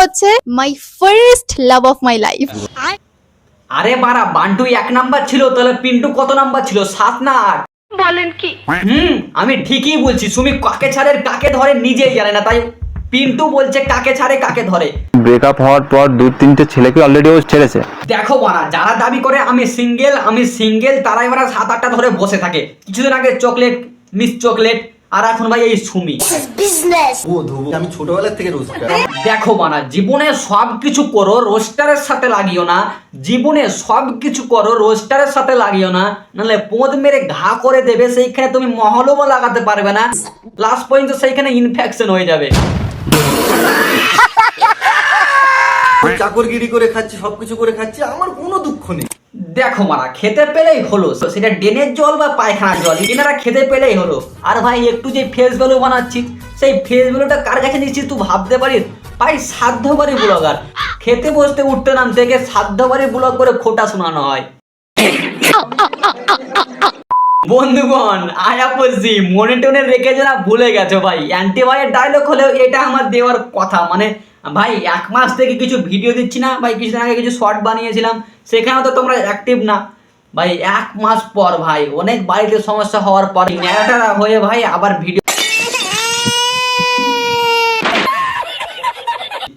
হচ্ছে my first love of my life আরে বাড়া বান্টু এক নাম্বার ছিল তাহলে পিন্টু কত নাম্বার ছিল? সাত না আট? বলেন কি? হুম আমি ঠিকই বলছি সুমি কাকে ছাড়ে কাকে ধরে নিজেই জানে না তাই পিন্টু বলছে কাকে ছাড়ে কাকে ধরে। ব্রেকআপ হওয়ার পর দু তিনটে ছেলেকে অলরেডি ও ছেড়েছে। দেখো বাড়া যারা দাবি করে আমি সিঙ্গেল আমি সিঙ্গেল তারাই বাড়া সাত আটটা ধরে বসে থাকে। কিছুদিন আগে চকলেট মিস চকলেট আর এখন ভাই এই সুমি। ও ধুবো আমি ছোটবেলার থেকে রোজগার দেখো বানা জীবনে সব কিছু করো রোস্টারের সাথে লাগিও না। জীবনে সব কিছু করো রোস্টারের সাথে লাগিও না। নাহলে পোঁদ মেরে ঘা করে দেবে সেইখানে তুমি মহলও লাগাতে পারবে না। লাস্ট পর্যন্ত সেইখানে ইনফেকশন হয়ে যাবে। চাকরগিরি করে খাচ্ছি সবকিছু করে খাচ্ছি আমার কোনো দুঃখ নেই। দেখো মারা, খেতে পেলেই হলো। সেটা ড্রেনের জল বা পায়খানার জল এনারা খেতে পেলেই হলো। আর ভাই, একটু যে ফেস ভ্যালু বানাচ্ছি সেই ফেস ভ্যালুটা কার কাছে নিচ্ছিস তুই ভাবতে পারিস? ভাই সাধ্যবাড়ি ব্লগার। খেতে বসতে উঠতে নাম থেকে সাধ্যবাড়ি ব্লগ করে খোটা শোনানো হয়। বন্ধুগণ আয়া বলছি মনে টনে রেখেছে না ভুলে গেছো ভাই অ্যান্টিবায়ের ডায়লগ হলেও এটা আমার দেওয়ার কথা। মানে ভাই, এক মাস থেকে কিছু ভিডিও দিচ্ছি না। ভাই, কিছুদিন আগে কিছু শর্ট বানিয়েছিলাম। সেখানেও তো তোমরা অ্যাক্টিভ না। ভাই, এক মাস পর ভাই, অনেক বাড়িতে সমস্যা হওয়ার পর ন্যাড়াটা হয়ে ভাই আবার ভিডিও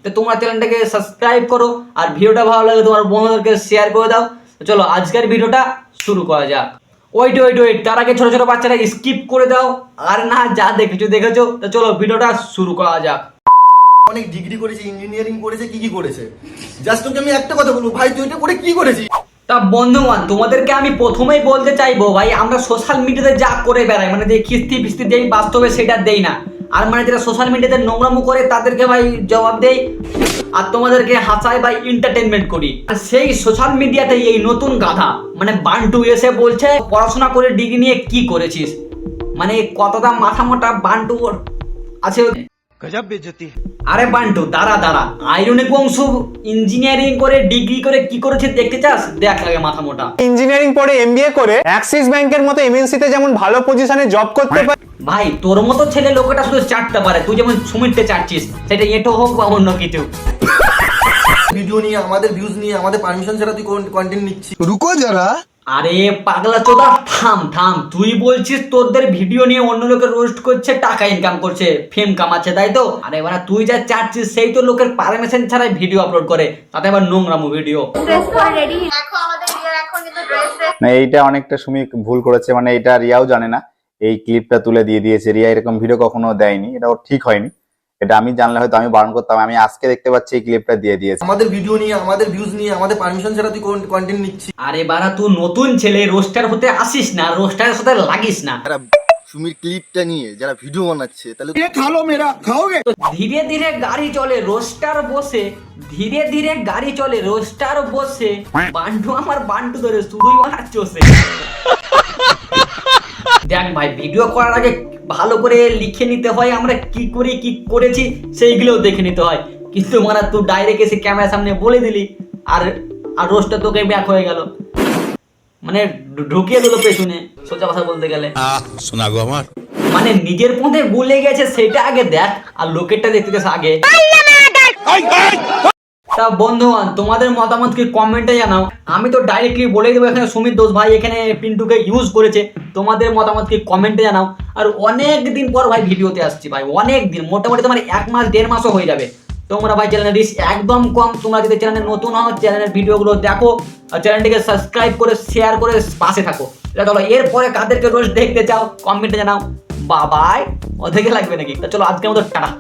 তো তোমরা চ্যানেলটাকে সাবস্ক্রাইব করো, আর ভিডিওটা ভালো লাগে তোমার বন্ধুদেরকে শেয়ার করে দাও। চলো, আজকের ভিডিওটা শুরু করা যাক। ওয়েট ওয়েট ওয়েট তার আগে ছোট ছোট বাচ্চারা স্কিপ করে দাও। আর না, যা দেখেছ দেখেছ। তো চলো, ভিডিওটা শুরু করা যাক। অনেক ডিগ্রি করেছে ইঞ্জিনিয়ারিং করেছে কি কি করেছে? জাস্ট তোকে আমি একটা কথা বলব ভাই তুই এটা করে কি করেছিস? তা বন্ধুগণ তোমাদেরকে আমি প্রথমেই বলতে চাইব ভাই আমরা সোশ্যাল মিডিয়াতে যা করে বেড়াই মানে যে কিস্তি ফিস্তি দেই বাস্তবে সেটা দেই না। আর মানে যারা সোশ্যাল মিডিয়াতে নোংরামো করে তাদেরকে ভাই জবাব দেই আর তোমাদেরকে হাসাই বা এন্টারটেনমেন্ট করি। আর সেই সোশ্যাল মিডিয়াতে এই নতুন গাধা মানে বান্টু এসে বলছে পড়াশোনা করে ডিগ্রি নিয়ে কি করেছিস? মানে কতটা মাথা মোটা বান্টু আছে? আরে বান্টু দাঁড়া দাঁড়া। আয়রনে বংশ ইঞ্জিনিয়ারিং করে ডিগ্রি করে কি করেছে দেখতে চাস? দেখ লাগে মাথা মোটা। ইঞ্জিনিয়ারিং পরে এমবিএ করে অ্যাক্সিস ব্যাংকের মতো এমএনসি তে যেমন ভালো পজিশনে জব করতে পারে ভাই তোর মতো ছেলে লোকটা শুধু চাটতে পারে। তুই যেমন সুমিটতে চাটছিস সেটা এটো হোক বা অন্য কিছু। ভিডিও নিয়ে আমাদের ভিউজ নিয়ে আমাদের পারমিশন ছাড়া তুই কন্টেন্ট নিচ্ছিস। রুকো যারা আরে পাগলা চোদা থাম থাম। তুই বলছিস তোদের ভিডিও নিয়ে অন্য লোকের রোস্ট করছে টাকা ইনকাম করছে ফেম কামাচ্ছে তাই তো? আরে এবার তুই যা চাটছিস সেই তো লোকের পারমিশন ছাড়াই ভিডিও আপলোড করে। তাতে আবার নোংরামো ভিডিও না এইটা অনেকটা সুমি ভুল করেছে মানে এটা রিয়াও জানে না। এই ক্লিপটা তুলে দিয়ে দিয়েছে। রিয়া এরকম ভিডিও কখনো দেয়নি এটা ওর ঠিক হয়নি। এটা আমি জানলে হয়তো আমি বারণ করতাম। আমি আজকে দেখতে পাচ্ছি এই ক্লিপটা দিয়ে দিয়েছে। আমাদের ভিডিও নিয়ে আমাদের ভিউজ নিয়ে আমাদের পারমিশন ছাড়া তুই কন্টেন্ট নিচ্ছিস। আরে বারা তুই নতুন ছেলে রোস্টার হতে আসিস না রোস্টারের সাথে লাগিস না। সুমির ক্লিপটা নিয়ে যারা ভিডিও বানাচ্ছে তাহলে খালো মেরা তো ধীরে ধীরে গাড়ি চলে রোস্টার বসে। ধীরে ধীরে গাড়ি চলে রোস্টার বসে। বান্টু আমার বান্টু ধরে শুধুই চষে দেখ ভাই ভিডিও করার আগে ভালো করে লিখে নিতে হয় আমরা কি করি কি করেছি সেইগুলোও দেখে নিতে হয়। কিন্তু মানে তুই ডাইরেক্ট এসে ক্যামেরার সামনে বলে দিলি আর আর রোজটা তোকে ব্যাক হয়ে গেল। মানে ঢুকিয়ে দিল পেছনে সোজা কথা বলতে গেলে। শোনাগো আমার। মানে নিজের পথে বলে গেছে সেটা আগে দেখ আর লোকেরটা দেখতে আগে। তা বন্ধুগণ, তোমাদের মতামত কি কমেন্টে জানাও। আমি তো ডাইরেক্টলি বলে দেবো এখানে সুমিত দোষ ভাই এখানে পিন্টুকে ইউজ করেছে। তোমাদের মতামত কি কমেন্টে জানাও। আর অনেক দিন পর ভাই ভিডিওতে আসছি ভাই, অনেক দিন, মোটামুটি তোমার এক মাস, দেড় মাসও হয়ে যাবে। তোমরা ভাই চ্যানেলের রিচ একদম কম, তোমরা যদি চ্যানেলে নতুন হও চ্যানেলের ভিডিওগুলো দেখো, আর চ্যানেলটিকে সাবস্ক্রাইব করে শেয়ার করে পাশে থাকো। এটা চলো, এরপরে কাদেরকে রোজ দেখতে চাও, কমেন্টে জানাও। বাবাই, ওদেরকে লাগবে নাকি? তা চলো, আজকের মতো টাটা।